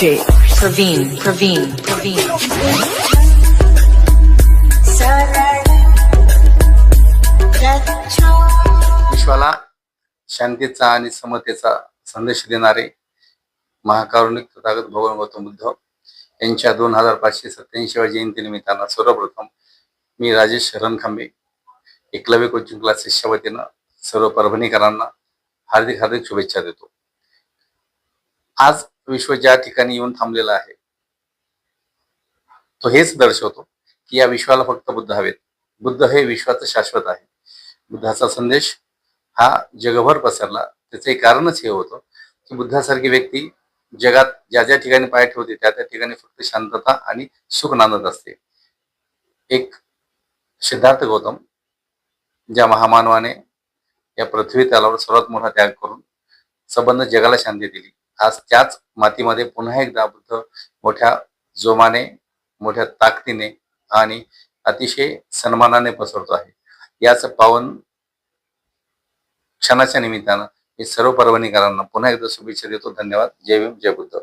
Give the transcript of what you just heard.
DJ Praveen, Praveen, Praveen. शांतीचा आणि समतेचा संदेश देणारे महाकारुणिक तथागत भगवान गौतम बुद्ध यांच्या दोन हजार पाचशे सत्याऐंशीव्या जयंती निमित्तानं सर्वप्रथम मी राजेश रणखांबे एकलव्य कोचिंग क्लासेसच्या वतीनं सर्व परभणीकरांना हार्दिक हार्दिक शुभेच्छा देतो. आज विश्व ज्या ठिकाणी येऊन थांबलेला आहे तो हेच दर्शवतो की या विश्वाला फक्त बुद्ध हवेत. बुद्ध हे विश्वाचं शाश्वत आहे. बुद्धाचा संदेश हा जगभर पसरला. त्याचं एक कारणच हे होतं की बुद्धासारखी व्यक्ती जगात ज्या ज्या ठिकाणी पाय ठेवते त्या त्या ठिकाणी फक्त शांतता आणि सुख नांदत असते. एक सिद्धार्थ गौतम ज्या महामानवाने या पृथ्वी तलावर सर्वात मोठा त्याग करून संबंध जगाला शांती दिली. आज त्याच मातीमध्ये पुन्हा एकदा बुद्ध मोठ्या जोमाने मोठ्या ताकदीने आणि अतिशय सन्मानाने पसरतो आहे. याच पावन क्षणाच्या निमित्तानं मी सर्व परभणीकरांना पुन्हा एकदा शुभेच्छा देतो. धन्यवाद. जय भीम जय बुद्ध.